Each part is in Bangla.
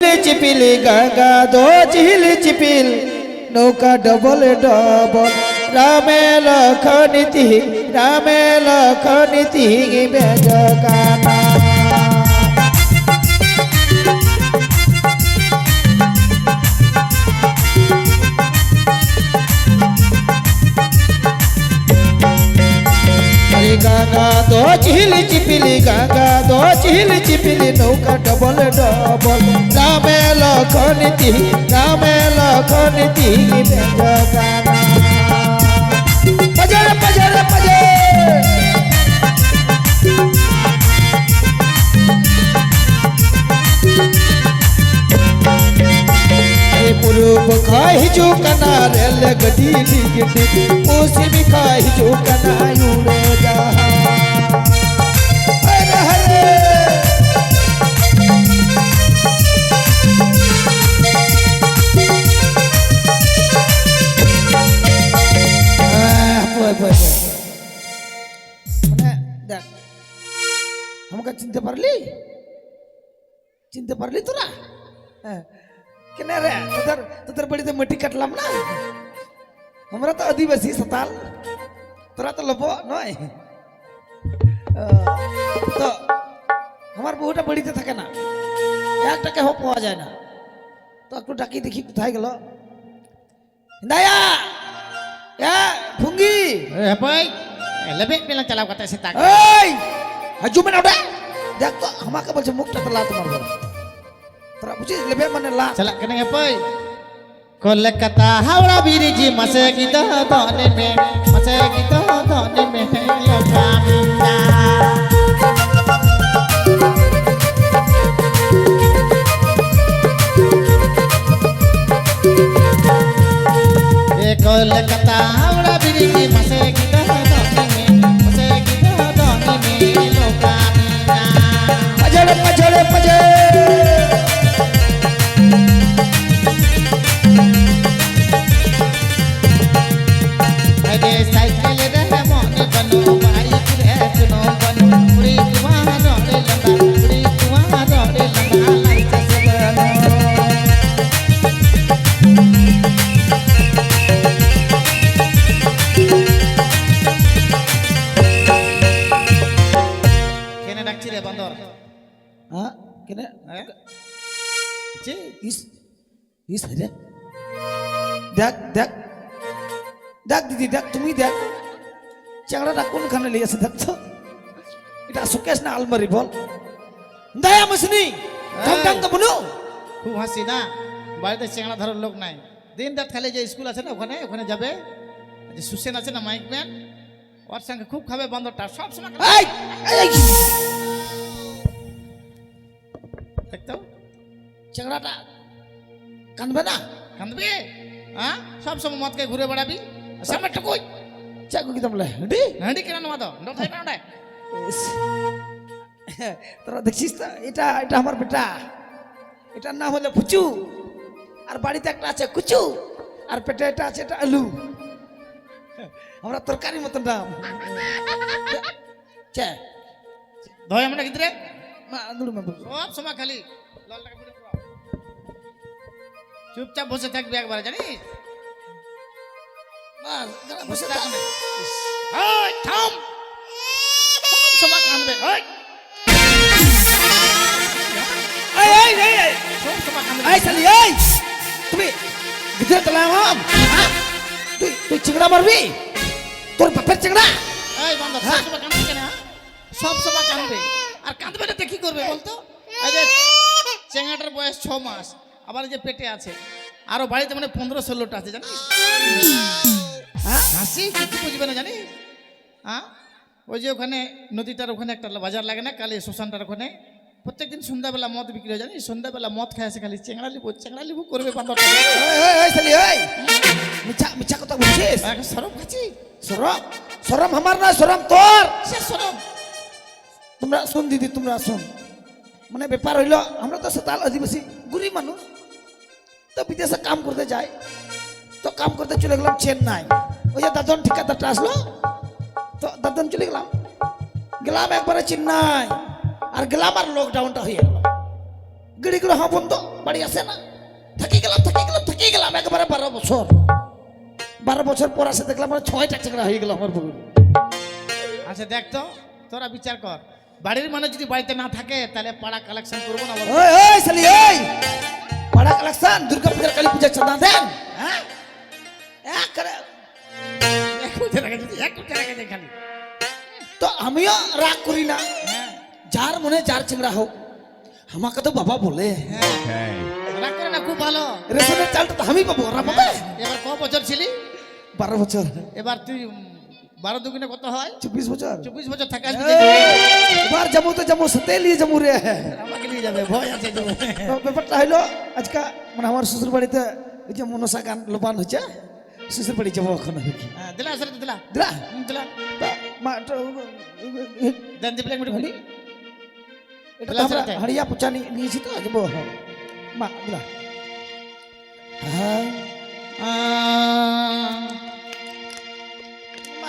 চিপিল গঙ্গা দো চিহিল চিপিল, নৌকা ডবল ডবল। রামে লক্ষণ তিহি, রামে লক্ষণ বেজ বেজকানা गागा, दो चिल चिपली गागा, दो चिल चिपली नौका डबल डबल। रामे लखन ती, रामे लखन ती पजर पजर पजर। पूर्व खाही जो कना रेल गडी लिगटी उसी भी खाही जो कना চিনতে পারলি তোরা? হ্যাঁ। কেন রে? তোদের তোদের বাড়িতে মাটি কাটলাম না? আমরা তো আদিবাসী সাতাল। তোরা তো লোপ নয়। তো আমার বহুটা বাড়িতে থাকে না। একটা কেহ পাওয়া যায় না। তো একটু ডাকি দেখি কোথায় গেল। দায়া ফুঙ্গি? Eh, lebih bilang cakap kata si tak. এই! হাজু মেন ওটা! দেখ তো আমাকে বলছে মুখটা তো লা তোমার Terak puji lebih mana lah. Celak kena apa? Kolek kata hawa biri ji masa kita tak nene, masa kita tak nene ya kamera. Eh, kolek দেখ। দেখ দেখ। দিদি দেখ তুমি দেখ। চ্যাংড়াটা কোনখানে লিয়েছে দেখ তো এটা শোকেস না আলমারি বল। দয়া মসনি বলো। খুব হাসি না? বাড়িতে চেংড়া ধরার লোক নাই। দিন রাত খালি যে স্কুল আছে না ওখানে ওখানে যাবে? যে সুসেন আছে না মাইক ম্যান? ওর সঙ্গে খুব খাবে বান্দরটা সব সময় খাবে। এই এই দেখতো চ্যাংড়াটা কানবে না? কান্দবি হ্যাঁ? সব সময় মদকে ঘুরে বেড়াবি? সামনেটা কই। চাকু কি তোমরা হেডি হাঁড়ি কেন মাদ? নথাই না। তোরা দেখছিস তো এটা এটা আমার বেটা। এটার নাম হলো ফুচু। আর বাড়িতে একটা আছে কুচু। আর পেটে এটা আছে এটা আলু। আমরা তরকারি মতন নাম চে ধয় আমরা কিতরে। সব সময় খালি। চুপচাপ বসে থাকবি একবার জানিস? বসে। থাকবে থাম। সময়! তুমি তুই তুই চিংড়া মারবি? তোর বাপের চিংড়া? এই সব সময় হ্যাঁ? সব সময় কাঁদবে। আর কাঁদবে না কি করবে বলতো? চেঙ্গাটার বয়স ছ মাস আবার যে পেটে আছে। আরও বাড়িতে মানে পনেরো ষোলোটা আছে জানিস? হ্যাঁ? হাসি? কিছু বুঝবে না জানিস? হ্যাঁ? ওই যে ওখানে নদীটার ওখানে একটা বাজার লাগে না কালী শ্মশানটার ওখানে? প্রত্যেকদিন সন্ধ্যাবেলা মদ বিক্রি হয় জানিস? সন্ধ্যাবেলা মদ খায় আসে খালি চেংড়া লিবু চেংড়া লিবু করবে! মিছা মিছা কথা বলছিস? এখন সরব খাচ্ছি। সরম সরম আমার না সরম তোর! সে সরব। তোমরা শুন দিদি, তোমরা শুন মানে ব্যাপার হইল, আমরা তো সাতাল আদিবাসী, গরিব মানুষ। তো বিদেশে কাম করতে যাই তো কাম করতে চলে গেলাম চেন্নাই। ওই যে দাদন ঠিকাদারটা আসলো। তো দাদন চলে গেলাম। গেলাম একবারে চেন্নাই। আর গেলাম আর লকডাউনটা হয়ে গেল। গাড়িগুলো হা বন্ধ, বাড়ি আসে না। থাকি গেলাম থাকি গেলাম থাকি গেলাম, একবারে বারো বছর। বারো বছর পর আসে, দেখলাম আমার ছয়টা চাকরা হয়ে গেল আমার বউ। আচ্ছা দেখ তো, তোরা বিচার কর। বাড়ির মানুষ যদি বাড়িতে না থাকে তাহলে পাড়া কালেকশন করব না ওই ওই শালি ওই। পাড়া কালেকশন দুর্গা পূজার কালী পূজার চাঁদা দেন হ্যাঁ? এক করে- এক কোটি টাকা দিতে, এক কোটি টাকা দিয়ে খালি। তো আমিও রাগ করি না। হ্যাঁ। যার মনে যার চিংড়া হোক আমাকে তো বাবা বলে। হ্যাঁ। রাগ করে না খুব ভালো। রেশনের চালটা তো আমি পাবো ওরা পাবে। এবার ক বছর ছিলি? বারো বছর। এবার তুই বারো দুগুণে কত হয়? চব্বিশ বছর। চব্বিশ বছর থাকা এবার যাব তো যাব সাথে নিয়ে যাব রে। আমাকে নিয়ে যাবে ভয় আছে ব্যাপারটা হইল আজকে মানে আমার শ্বশুর বাড়িতে ওই যে মনসা গান লোপান হচ্ছে শ্বশুর বাড়ি যাব এখন আর কি। হ্যাঁ, দিলা আসলে দিলা। দিলা? দিলা। মা দেন দিবলে একটু হলি? এটা আমরা হাড়িয়া পোচা নিয়েছি তো যাব। মা দিলা। হ্যাঁ।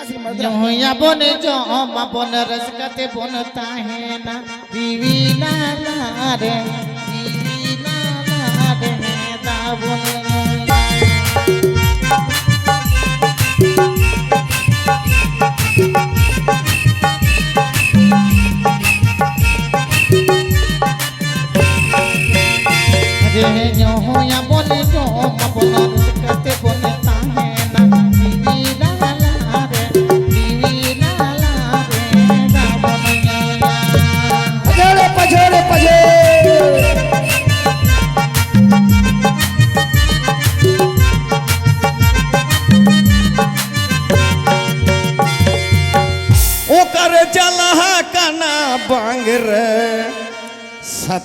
জয়া বন জমা বন রসকতে বন তাহে না দিবি না রে দিবি না রে দাবন রে জয়া বন জমা বন রসকতে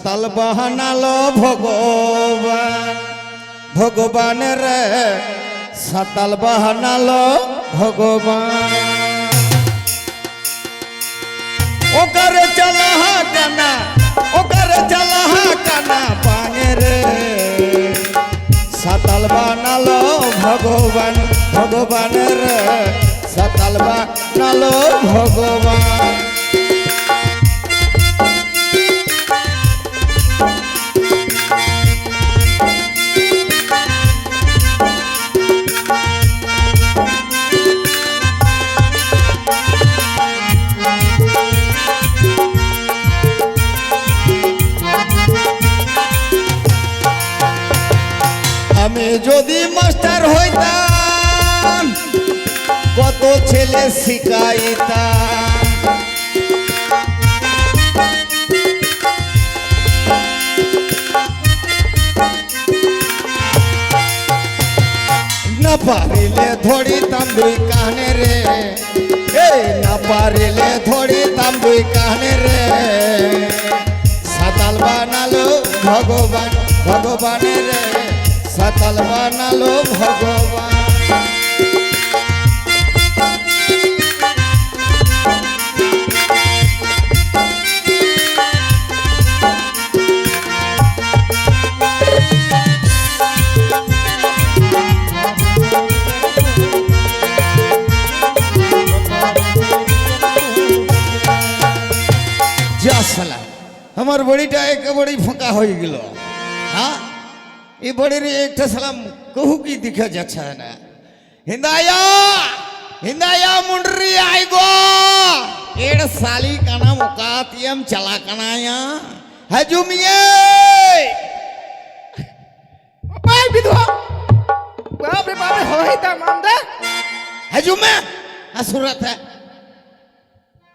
সাতাল বাহানালো ভগবান। ভগবান রে, সাতাল বাহানালো ভগবান। ওকার চালাহা কানা ওকার চালাহা কানা পাঙে রে। সাতাল বানালো ভগবান ভগবান রে, সাতাল বানালো ভগবান। আমি যদি মাস্টার হইতাম, কত ছেলে শিখাইতাম। না পারিলে ধরিতাম দুই কানে রে। না পারিলে ধরিতাম দুই কানে রে। সাতাল বানালো ভগবান, ভগবানের রে। সাতাল বানালো ভগবান। আমার বড়িটা একেবারেই ফাঁকা হয়ে গেল। ये बड़े रे एक सलाम कहू की दिखा जाछा ना। हिंदाया हिंदाया मुंडरी आई गो। एड़ साली का नाम उकातियम चला कनाया। हजुमिये बाय विधवा बाप रे बाप हो ही ता मामदा हजुमे असुरत है।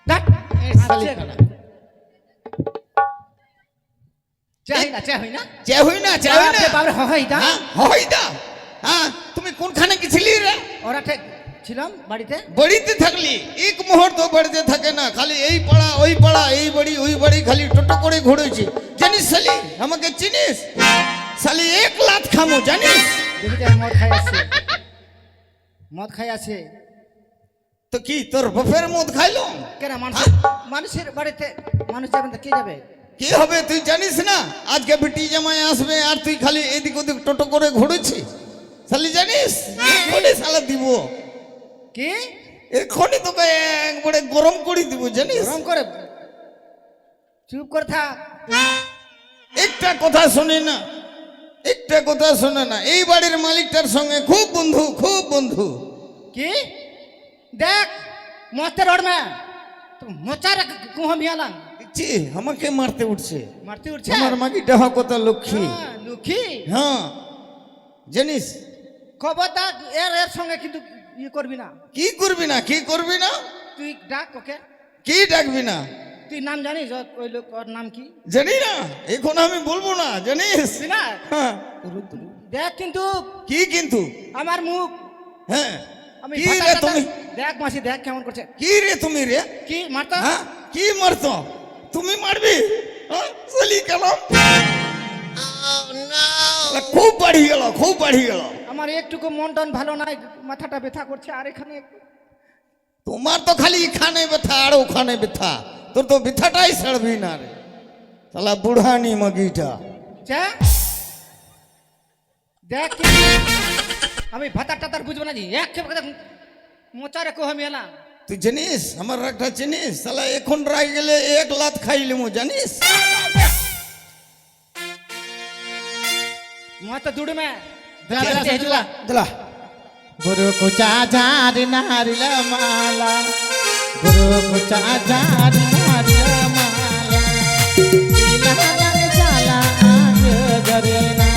डट एड़ साली का नाम। তুমি কোনখানে গেছিলি রে? ওরা ছিলাম বাড়িতে। বড়িতে থাকলি? এক মুহূর্ত বাড়িতে থাকে না খালি এই পাড়া ওই পাড়া এই বাড়ি ওই বাড়ি খালি টোটো করে ঘুরেছি। জানিস সালি আমাকে চিনিস? সালি এক লাত খামো জানিস? মদ খাই আছে মদ খাই আছে তো কি তোর বাপের মদ খাইলো কেন মানুষ মানুষের বাড়িতে মানুষ যাবেন তো কে যাবে? কি হবে তুই জানিস না? আজকে বিটি জামাই আসবে আর তুই খালি এদিক ওদিক টোটো করে ঘুরেছি। সালি জানিস? এক্ষুনি সালা দিব। কি? এক্ষুনি তোকে একবারে গরম করে দিব জানিস? গরম করে? চুপ করে থাক। একটা কথা শোনে না একটা কথা শোনে না। এই বাড়ির মালিকটার সঙ্গে খুব বন্ধু খুব বন্ধু। কি? দেখ মস্তে রোড में তো মোচার কুহ মিয়ালাম দেখছি আমাকে মারতে উঠছে। মারতে উঠছে? আমার মাগি ডাহা কথা লক্ষ্মী? হ্যাঁ, লুখি হ্যাঁ জানিস? খবরদার এর এর সঙ্গে কিন্তু ইয়ে করবি না। কি করবি না কি করবি না? তুই ডাক ওকে। কি ডাকবি না? তুই নাম জানিস? ওই লোক ওর নাম কি? জানি না এখন আমি বলব না জানিস? না? হ্যাঁ। দেখ কিন্তু। কি কিন্তু? আমার মুখ। হ্যাঁ। আমি কি রে তুমি? দেখ মাসি দেখ কেমন করছে। কি রে তুমি রে? কি মারতো? হ্যাঁ কি মারতো? তুমি মারবি? চলি কেলাম খুব বাড়ি গেল খুব বাড়ি গেল। আমার একটুকু মন টন ভালো নাই মাথাটা ব্যথা করছে আর এখানে তোমার তো খালি এখানে ব্যথা আর ওখানে ব্যথা। তোর তো ব্যথাটাই ছাড়বি না রে। তাহলে বুড়ানি মগিটা। দেখ আমি ভাতার টাতার বুঝব না জি এক মোচারে কোহ মেলা তুই জানিস আমার রাগটা চিনিস তাহলে এখন রাগ গেলে এক লাত খাইলে মু জানিস মই তো দুড় মে দেলা, দেলা, দেলা। দিলা গুরু কুচা ঝাড়ি নারিল মালা গুরু কুচা ঝাড়ি নারিল মালা দিলা লাগে চালা আগে জরে না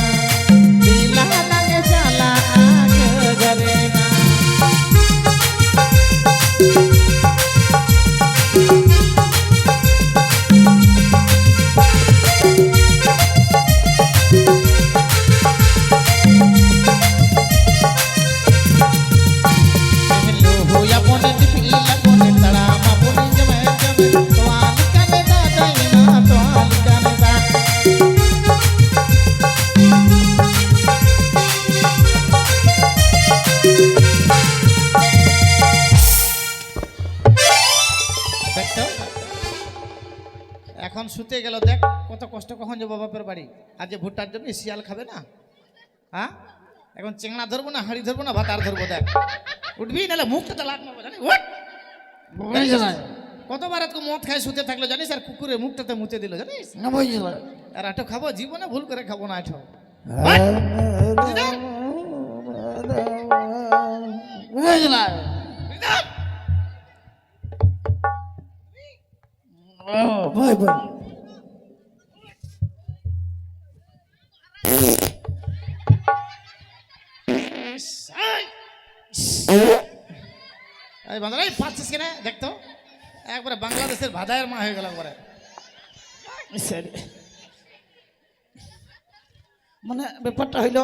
দিলা লাগে চালা আগে জরে না लो কখন বাপের বাড়ি। আর যে ভুট্টার জন্য শিয়াল খাবে না? হ্যাঁ? এখন চেংড়া ধরবো না হাড়ি ধরবো না ভাত আর ধরবো দেখ। উঠবি নাহলে মুখটা তো লাগ! কতবার আজকে মদ খায় শুতে থাকল জানিস? আর কুকুরের মুখটাতে মুতে দিল জানিস? আর আটো খাব জীবনে ভুল করে খাব না আটো ভাই ভাই এই! বাংলা এই পাচ্ছিস কেন? দেখতো একবারে বাংলাদেশের ভাদায়ের মা হয়ে গেল একবারে। মানে ব্যাপারটা হইল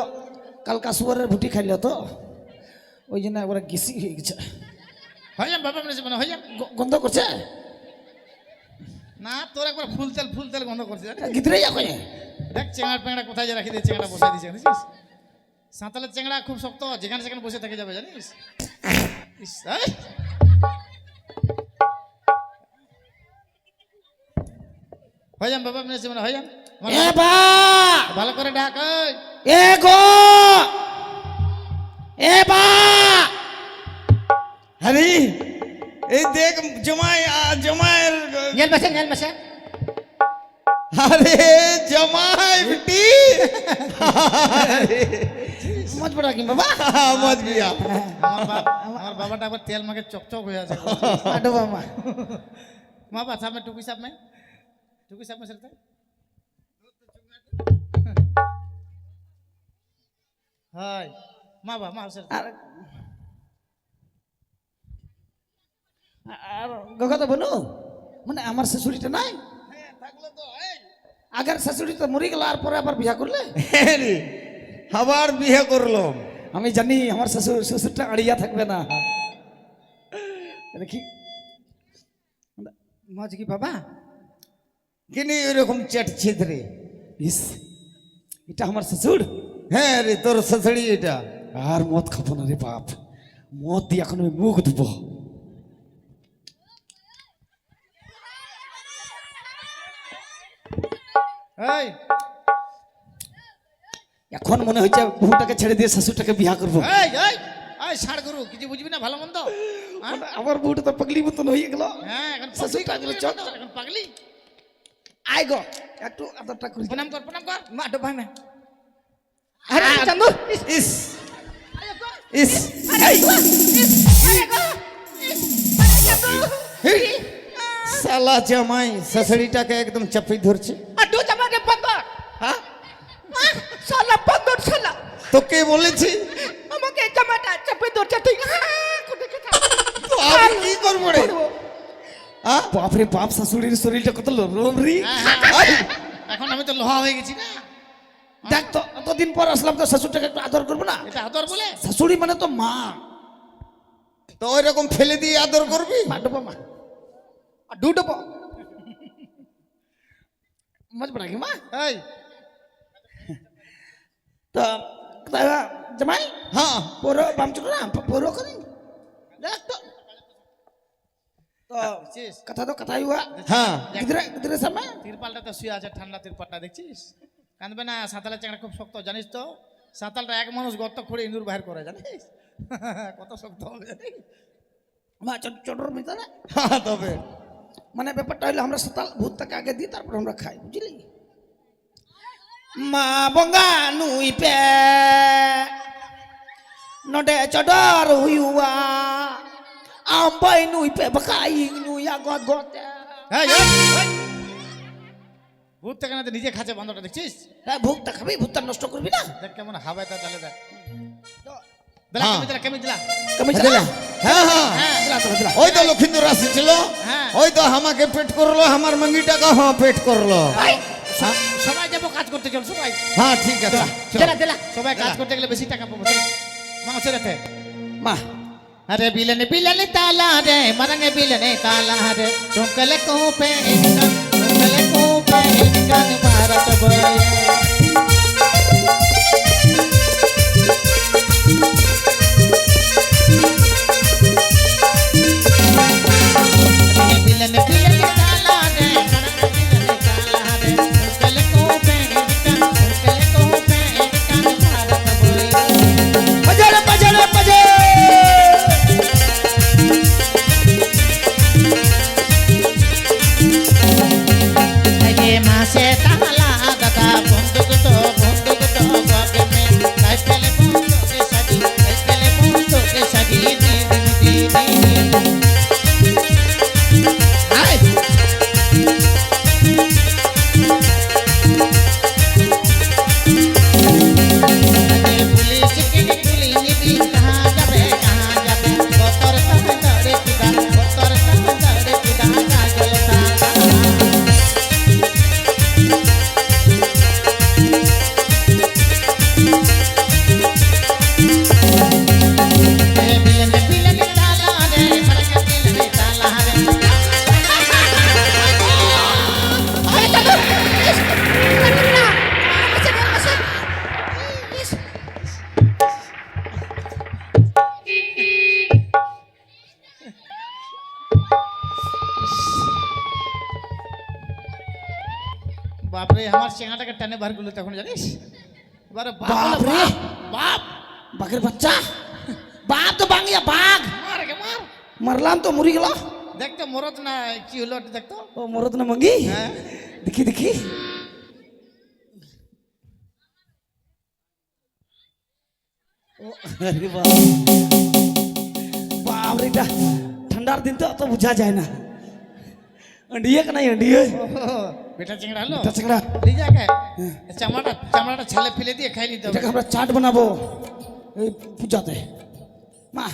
কালকা সুয়ারের ভুটি খাইল তো। ওই জন্য একবার গেসি হয়ে গেছে। হয়ে যান বাবা মানে হয়ে যান গন্ধ করছে? না তোর একবার ফুল তেল ফুল তেল গন্ধ করছে? গিতরে যা কয়ে দেখ চেংড়া পেংড়া কোথায় যে রাখি দিয়ে চেংড়া বসাই দিয়েছে সাঁতালের চেংড়া খুব শক্ত যেখানে সেখানে বসে থেকে যাবে জানিস! হয়ে যান বাবা মেনে মানে হয়ে যান ভালো করে ডাক। এ গো! এ বা! হরি এই দেখ জমাই আ- জমায়ের নেল মেসে নেল মেসে। আরে জামাই বিটি মজ বড়া কি বাবা মজ গিয়া আমার বাবাটা আবার তেল মাকে চকচক হয়ে আছে আটো মামা মা বাবা সামনে টুকি সামনে টুকি সামনে চলতে হাই মা বাবা মা স্যার আর গগত বলো মানে আমার শাশুড়িটা নাই থাকলে তো আগের শাশুড়ি তো মরে গেল আর পরে আবার বিয়া করলে? রে, আবার বিয়ে করল আমি জানি আমার শ্বশুর শ্বশুরটা আড়িয়া থাকবে না। দেখি মজ কি বাবা? কিনি এরকম চেটছিত রে ইস এটা আমার শ্বশুর? হ্যাঁ রে তোর শাশুড়ি এটা। আর মদ খাব না রে বাপ। মদ দিয়ে এখন আমি মুখ ধুবো। এই। এখন মনে হচ্ছে বহুটাকে ছেড়ে দিয়ে শ্বশুরটাকে বিয়া করব। এই এই এই ছাড় কিছু বুঝবি না ভালো মন্দ? হ্যাঁ? আমার বউটা তো পাগলি মতন হয়ে গেল। হ্যাঁ এখন শাশুড়ি পাগলি টাগলি এখন পাগলি। আয় গো একটু আদরটা করি। প্রণাম কর প্রণাম কর। মা ডো ভাই মে আরে চান্দু ইস, ইস। আরে গো, ইস। আরে ইস, আরে গো, ইস, আরে চান্দু। শালা জামাই শাশুড়িটাকে একদম চাপি ধরছে আর দু জামাকে বন্দর হ্যাঁ আহ, শালা বন্দর শালা। তোকে বলেছি। আমাকে জামাটা চেপে ধরছে তুই? তো আমি কি করব রে? হ্যাঁ বাপরে বাপ শাশুড়ির শরীরটা কত নরম রে। এখন আমি তো লোহা হয়ে গেছি না। দেখ তো এতদিন পর আসলাম তো শাশুড়িটাকে একটু আদর করব না? এটা আদর বলে? শাশুড়ি মানে তো মা। তো ওই রকম ফেলে দিয়ে আদর করবি? মা ডোবা মা। আর দু ডবো। মজ পড়া কি মা। এই তো তা জামাই? হ্যাঁ। পরো বাম ছোট না পরো করি দেখ তো। তো? কথা তো কথাই হুয়া। হ্যাঁ। গিদরে গিদরে সামনে তিরপালটা তো শুয়ে আছে ঠান্ডা তিরপালটা দেখছিস? কাঁদবে না সাঁতালের চাকরা খুব শক্ত জানিস তো? সাঁতালটা এক মানুষ গর্ত খুঁড়ে ইঁদুর বাহির করে জানিস? কত শক্ত হবে মা ছোট ছোটর ভিতরে। হ্যাঁ তবে। মানে ব্যাপারটা হইল আমরা সতাল ভূতটাকে আগে দিই তারপর আমরা খাই বুঝলি? মা বঙ্গা নুই পে। নডে চডর হুইওয়া আমবাই নুই পে বকাই নুই আগত গতে। এই, এই, এই। ভূত থেকে না তো নিজে খাচ্ছে বান্ধবটা দেখছিস? হ্যাঁ ভূতটা খাবি ভূতটা নষ্ট করবি না। দেখ কেমন হাওয়ায় তা তাহলে দেখ। হ্যাঁ। হ্যাঁ, হ্যাঁ হ্যাঁ। হ্যাঁ দিলা তো দিলা ওই তো লক্ষিন্দর আসছিল। হ্যাঁ। ওই তো আমাকে পেট করল আমার মঙ্গি টাকা হ্যাঁ পেট করল। সবাই যাবো কাজ করতে চল সবাই হ্যাঁ ঠিক আছে চল। দিলা দিলা সবাই কাজ করতে গেলে বেশি টাকা পাবো চল। মাংস রেখে মা अरे बिलन बिलन ताला रे मरंगे बिलन ताला रे टुकल को पे इनकन टुकल को पे इनकन भारत बोले बिलन बिलन টানে বার করলো তখন জানিস এবারে বাপ বাপ হলো রে। বাপ, বাপ বাঘের বাচ্চা বাঘ তো বাঙ্গিয়া বাঘ মার গে মার মারলাম তো মরি গেল দেখতো মরত না কি হলো একটু দেখতো ও মরত না মঙ্গি হ্যাঁ দেখি দেখি ও, আরে বাপ। বাপ রে এটা ঠান্ডার দিন তো অত বোঝা যায় না अंडिये का नहीं अंडिये বেটা চিংড়া হলো এটা ছেড়া এই যাকে চামড়াটা চামড়াটা ছেলে ফেলে দিয়ে খাই নিতে হবে। আমরা চাট বানাবো। এই পূজাতে। মা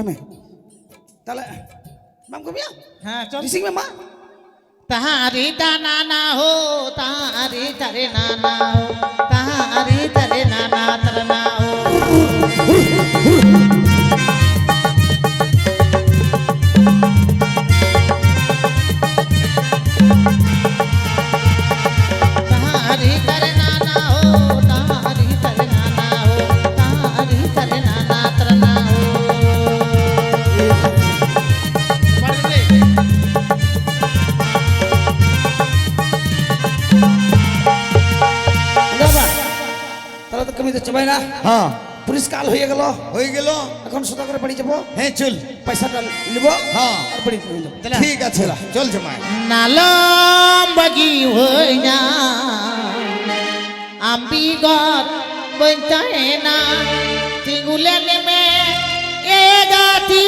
আমি তাহলে মাম কবিয়া? হ্যাঁ চল। রিসিং মে তাহারি দানা না হো তাহারি তারে নানা হো তাহারি তারে নানা তর না হো। হ্যাঁ পরিষ্কার হয়ে গেল। হয়ে গেল। এখন সোজা করে বাড়ি যাব? হ্যাঁ চল। পয়সাটা নিব হ্যাঁ। আর বাড়ি চলে যাব। ঠিক আছে। চল। জামাই। নালম বাগি হই না। আমি গর বইতাই না। তিগুলে নেমে এ গাতি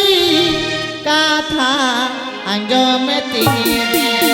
কাথা আঞ্জমে তিনে।